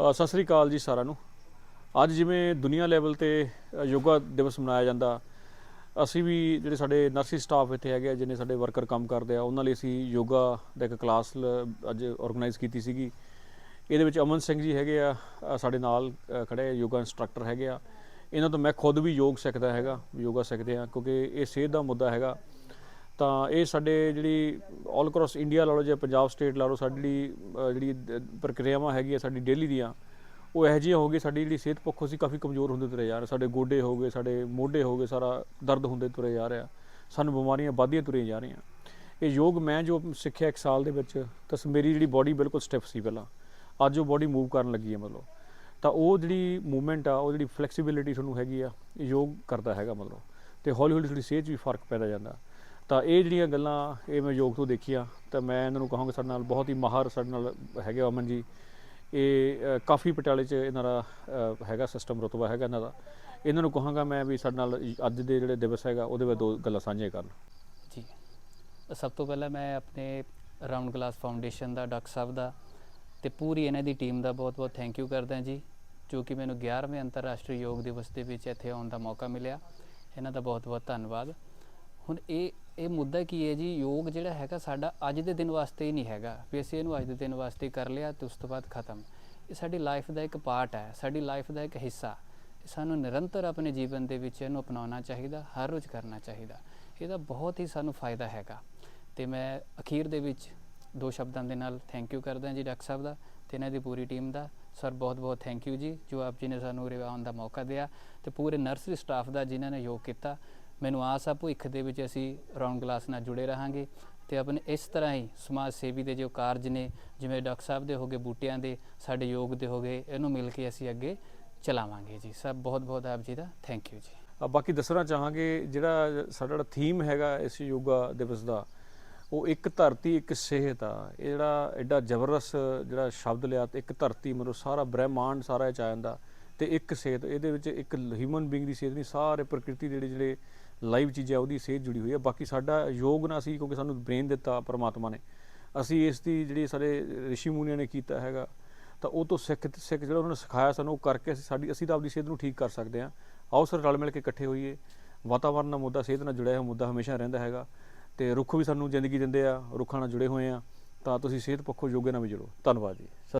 ਸਤਿ ਸ੍ਰੀ ਅਕਾਲ ਜੀ ਸਾਰਿਆਂ ਨੂੰ। ਅੱਜ ਜਿਵੇਂ ਦੁਨੀਆ ਲੈਵਲ ਤੇ ਯੋਗਾ ਦਿਵਸ ਮਨਾਇਆ ਜਾਂਦਾ ਅਸੀਂ ਵੀ ਜਿਹੜੇ ਸਾਡੇ ਨਰਸਿੰਗ ਸਟਾਫ ਇੱਥੇ ਹੈਗੇ ਆ ਜਿਹਨੇ ਸਾਡੇ ਵਰਕਰ ਕੰਮ ਕਰਦੇ ਆ ਉਹਨਾਂ ਲਈ ਅਸੀਂ ਯੋਗਾ ਦਾ ਇੱਕ ਕਲਾਸ ਅੱਜ ਆਰਗੇਨਾਈਜ਼ ਕੀਤੀ ਸੀਗੀ। ਇਹਦੇ ਵਿੱਚ ਅਮਨ ਸਿੰਘ ਜੀ ਹੈਗੇ ਆ ਸਾਡੇ ਨਾਲ ਅ, ਖੜੇ ਯੋਗਾ ਇੰਸਟ੍ਰਕਟਰ ਹੈਗੇ ਆ। ਇਹਨਾਂ ਤੋਂ ਮੈਂ ਖੁਦ ਵੀ ਯੋਗ ਸਿੱਖਦਾ ਹੈਗਾ ਯੋਗਾ ਸਿੱਖਦੇ ਆ ਕਿਉਂਕਿ ਇਹ ਸਿਹਤ ਦਾ ਮੁੱਦਾ ਹੈਗਾ। ਤਾਂ ਇਹ ਸਾਡੇ ਜਿਹੜੀ ਆਲ ਅਕ੍ਰੋਸ ਇੰਡੀਆ ਲਾ ਲਓ ਜਾਂ ਪੰਜਾਬ ਸਟੇਟ ਲਾ ਲਓ, ਸਾਡੀ ਜਿਹੜੀ ਜਿਹੜੀ ਪ੍ਰਕਿਰਿਆਵਾਂ ਹੈਗੀਆਂ ਸਾਡੀ ਡੇਲੀ ਦੀਆਂ, ਉਹ ਇਹੋ ਜਿਹੀਆਂ ਹੋ ਗਈ ਸਾਡੀ ਜਿਹੜੀ ਸਿਹਤ ਪੱਖੋਂ ਸੀ ਕਾਫੀ ਕਮਜ਼ੋਰ ਹੁੰਦੇ ਤੁਰੇ ਜਾ ਰਹੇ ਸਾਡੇ ਗੋਡੇ ਹੋ ਗਏ, ਸਾਡੇ ਮੋਢੇ ਹੋ ਗਏ, ਸਾਰਾ ਦਰਦ ਹੁੰਦੇ ਤੁਰੇ ਜਾ ਰਿਹਾ। ਸਾਨੂੰ ਬਿਮਾਰੀਆਂ ਵੱਧਦੀਆਂ ਤੁਰੀਆਂ ਜਾ ਰਹੀਆਂ। ਇਹ ਯੋਗ ਮੈਂ ਜੋ ਸਿੱਖਿਆ ਇੱਕ ਸਾਲ ਦੇ ਵਿੱਚ, ਤਾਂ ਸ- ਮੇਰੀ ਜਿਹੜੀ ਬਾਡੀ ਬਿਲਕੁਲ ਸਟਿਫ ਸੀ ਪਹਿਲਾਂ। ਅੱਜ ਉਹ ਬਾਡੀ ਮੂਵ ਕਰਨ ਲੱਗੀ ਹੈ ਮਤਲਬ। ਤਾਂ ਉਹ ਜਿਹੜੀ ਮੂਵਮੈਂਟ ਆ, ਉਹ ਜਿਹੜੀ ਫਲੈਕਸੀਬਿਲਿਟੀ ਤੁਹਾਨੂੰ ਹੈਗੀ ਆ, ਇਹ ਯੋਗ ਕਰਦਾ ਹੈਗਾ ਮਤਲਬ। ਤੇ ਹੌਲੀ ਹੌਲੀ ਤੁਹਾਡੀ ਸਿਹਤ 'ਚ ਵੀ ਫ਼ਰਕ ਪੈਦਾ ਜਾਂਦਾ। ਤਾਂ ਇਹ ਜਿਹੜੀਆਂ ਗੱਲਾਂ ਇਹ ਮੈਂ ਯੋਗ ਤੋਂ ਦੇਖੀਆਂ, ਤਾਂ ਮੈਂ ਇਹਨਾਂ ਨੂੰ ਕਹਾਂਗਾ ਸਾਡੇ ਨਾਲ ਬਹੁਤ ਹੀ ਮਾਹਰ ਸਾਡੇ ਨਾਲ ਹੈਗੇ ਅਮਨ ਜੀ। ਇਹ ਕਾਫੀ ਪਟਿਆਲੇ 'ਚ ਇਹਨਾਂ ਦਾ ਹੈਗਾ ਸਿਸਟਮ ਰਤਬਾ ਹੈਗਾ ਇਹਨਾਂ ਦਾ। ਇਹਨਾਂ ਨੂੰ ਕਹਾਂਗਾ ਮੈਂ ਵੀ ਸਾਡੇ ਨਾਲ ਅੱਜ ਦੇ ਜਿਹੜੇ ਦਿਵਸ ਹੈਗਾ, ਉਹਦੇ ਬਾਰੇ ਦੋ ਗੱਲਾਂ ਸਾਂਝੀਆਂ ਕਰਨ। ਜੀ। ਸਭ ਤੋਂ ਪਹਿਲਾਂ ਮੈਂ ਆਪਣੇ ਰਾਉਂਡ ਗਲਾਸ ਫਾਊਂਡੇਸ਼ਨ ਦਾ, ਡਾਕਟਰ ਸਾਹਿਬ ਦਾ ਤੇ ਪੂਰੀ ਇਹਨਾਂ ਦੀ ਟੀਮ ਦਾ ਬਹੁਤ-ਬਹੁਤ ਥੈਂਕ ਯੂ ਕਰਦਾ ਜੀ, ਜੋ ਕਿ ਮੈਨੂੰ 11ਵੇਂ ਅੰਤਰਰਾਸ਼ਟਰੀ ਯੋਗ ਦਿਵਸ ਦੇ ਵਿੱਚ ਇੱਥੇ ਆਉਣ ਦਾ ਮੌਕਾ ਮਿਲਿਆ। ਇਹਨਾਂ ਦਾ ਬਹੁਤ-ਬਹੁਤ ਧੰਨਵਾਦ। ਹੁਣ ਇਹ ਇਹ ਮੁੱਦਾ ਕੀ ਹੈ ਜੀ? ਯੋਗ ਜਿਹੜਾ ਹੈਗਾ ਸਾਡਾ ਅੱਜ ਦੇ ਦਿਨ ਵਾਸਤੇ ਹੀ ਨਹੀਂ ਹੈਗਾ। ਵੀ ਅਸੀਂ ਇਹਨੂੰ ਅੱਜ ਦੇ ਦਿਨ ਵਾਸਤੇ ਕਰ ਲਿਆ ਤੇ ਉਸ ਤੋਂ ਬਾਅਦ ਖਤਮ। ਇਹ ਸਾਡੀ ਲਾਈਫ ਦਾ ਇੱਕ ਪਾਰਟ ਹੈ। ਸਾਡੀ ਲਾਈਫ ਦਾ ਇੱਕ ਹਿੱਸਾ। ਇਹ ਸਾਨੂੰ ਨਿਰੰਤਰ ਆਪਣੇ ਜੀਵਨ ਦੇ ਵਿੱਚ ਇਹਨੂੰ ਅਪਣਾਉਣਾ ਚਾਹੀਦਾ, ਹਰ ਰੋਜ਼ ਕਰਨਾ ਚਾਹੀਦਾ। ਇਹਦਾ ਬਹੁਤ ਹੀ ਸਾਨੂੰ ਫਾਇਦਾ ਹੈਗਾ। ਤੇ ਮੈਂ ਅਖੀਰ ਦੇ ਵਿੱਚ ਦੋ ਸ਼ਬਦਾਂ ਦੇ ਨਾਲ ਥੈਂਕ ਯੂ ਕਰਦਾ ਜੀ ਡਾਕਟਰ ਸਾਹਿਬ ਦਾ ਤੇ ਇਹਨਾਂ ਦੀ ਪੂਰੀ ਟੀਮ ਦਾ। ਸਰ, ਬਹੁਤ ਬਹੁਤ ਥੈਂਕ ਯੂ ਜੀ, ਜੋ ਆਪ ਜੀ ਨੇ ਸਾਨੂੰ ਰਿਵਾਉਣ ਦਾ ਮੌਕਾ ਦਿਆ ਤੇ ਪੂਰੇ ਨਰਸਰੀ ਸਟਾਫ ਦਾ ਜਿਨ੍ਹਾਂ ਨੇ ਯੋਗ ਕੀਤਾ। ਮੈਨੂੰ ਆਸ ਆ ਭਵਿੱਖ ਦੇ ਵਿੱਚ ਅਸੀਂ ਰਾਉਂਡ ਗਲਾਸ ਨਾਲ ਜੁੜੇ ਰਹਾਂਗੇ ਤੇ ਆਪਣੇ ਇਸ ਤਰ੍ਹਾਂ ਹੀ ਸਮਾਜ ਸੇਵੀ ਦੇ ਜੋ ਕਾਰਜ ਨੇ, ਜਿਵੇਂ ਡਾਕਟਰ ਸਾਹਿਬ ਦੇ ਹੋਗੇ ਬੂਟਿਆਂ ਦੇ, ਸਾਡੇ ਯੋਗ ਦੇ ਹੋਗੇ ਇਹਨੂੰ ਮਿਲ ਕੇ ਅਸੀਂ ਅੱਗੇ ਚਲਾਵਾਂਗੇ ਜੀ। ਸਭ ਬਹੁਤ ਬਹੁਤ ਆਪ ਜੀ ਦਾ ਥੈਂਕ ਯੂ ਜੀ। ਬਾਕੀ ਦੱਸਣਾ ਚਾਹਾਂਗੇ, ਜਿਹੜਾ ਸਾਡਾ ਥੀਮ ਹੈਗਾ ਇਸ ਯੋਗਾ ਦਿਵਸ ਦਾ, ਉਹ ਇੱਕ ਧਰਤੀ, ਇੱਕ ਸਿਹਤ ਆ। ਇਹ ਜਿਹੜਾ ਐਡਾ ਜ਼ਬਰਦਸਤ ਜਿਹੜਾ ਸ਼ਬਦ ਲਿਆ ਤੇ ਇੱਕ ਧਰਤੀ, ਮਤਲਬ ਸਾਰਾ ਬ੍ਰਹਿਮੰਡ ਸਾਰਾ ਇਹ ਚ ਆ ਜਾਂਦਾ ਤੇ ਇੱਕ ਸਿਹਤ, ਇਹਦੇ ਵਿੱਚ ਇੱਕ ਹਿਊਮਨ ਬੀਇੰਗ ਦੀ ਸਿਹਤ ਨਹੀਂ, ਸਾਰੇ ਪ੍ਰਕਿਰਤੀ ਦੇ ਜਿਹੜੇ ਜਿਹੜੇ ਲਾਈਵ ਚੀਜ਼ ਹੈ, ਉਹਦੀ ਸਿਹਤ ਜੁੜੀ ਹੋਈ ਹੈ। ਬਾਕੀ ਸਾਡਾ ਯੋਗ ਨਾ ਅਸੀਂ ਕਿਉਂਕਿ ਸਾਨੂੰ ਬ੍ਰੇਨ ਦਿੱਤਾ ਪਰਮਾਤਮਾ ਨੇ। ਅਸੀਂ ਇਸ ਦੀ ਜਿਹੜੀ ਸਾਡੇ ਰਿਸ਼ੀ ਮੁਨੀਆਂ ਨੇ ਕੀਤਾ ਹੈਗਾ, ਤਾਂ ਉਹ ਤੋਂ ਸਿੱਖ ਸਿੱਖ ਜਿਹੜਾ ਉਹਨਾਂ ਨੇ ਸਿਖਾਇਆ ਸਾਨੂੰ, ਉਹ ਕਰਕੇ ਅਸੀਂ ਸਾਡੀ, ਅਸੀਂ ਤਾਂ ਆਪਣੀ ਸਿਹਤ ਨੂੰ ਠੀਕ ਕਰ ਸਕਦੇ ਹਾਂ। ਆਓ ਸਰ, ਰਲ ਮਿਲ ਕੇ ਇਕੱਠੇ ਹੋਈਏ। ਵਾਤਾਵਰਨ ਨਾਲ ਮੁੱਦਾ, ਸਿਹਤ ਨਾਲ ਜੁੜਿਆ ਹੋਇਆ ਮੁੱਦਾ ਹਮੇਸ਼ਾ ਰਹਿੰਦਾ ਹੈਗਾ। ਤੇ ਰੁੱਖ ਵੀ ਸਾਨੂੰ ਜ਼ਿੰਦਗੀ ਦਿੰਦੇ ਆ, ਰੁੱਖਾਂ ਨਾਲ ਜੁੜੇ ਹੋਏ ਆ। ਤਾਂ ਤੁਸੀਂ ਸਿਹਤ ਪੱਖੋਂ ਯੋਗੇ ਨਾਲ ਵੀ ਜੁੜੋ। ਧੰਨਵਾਦ ਜੀ।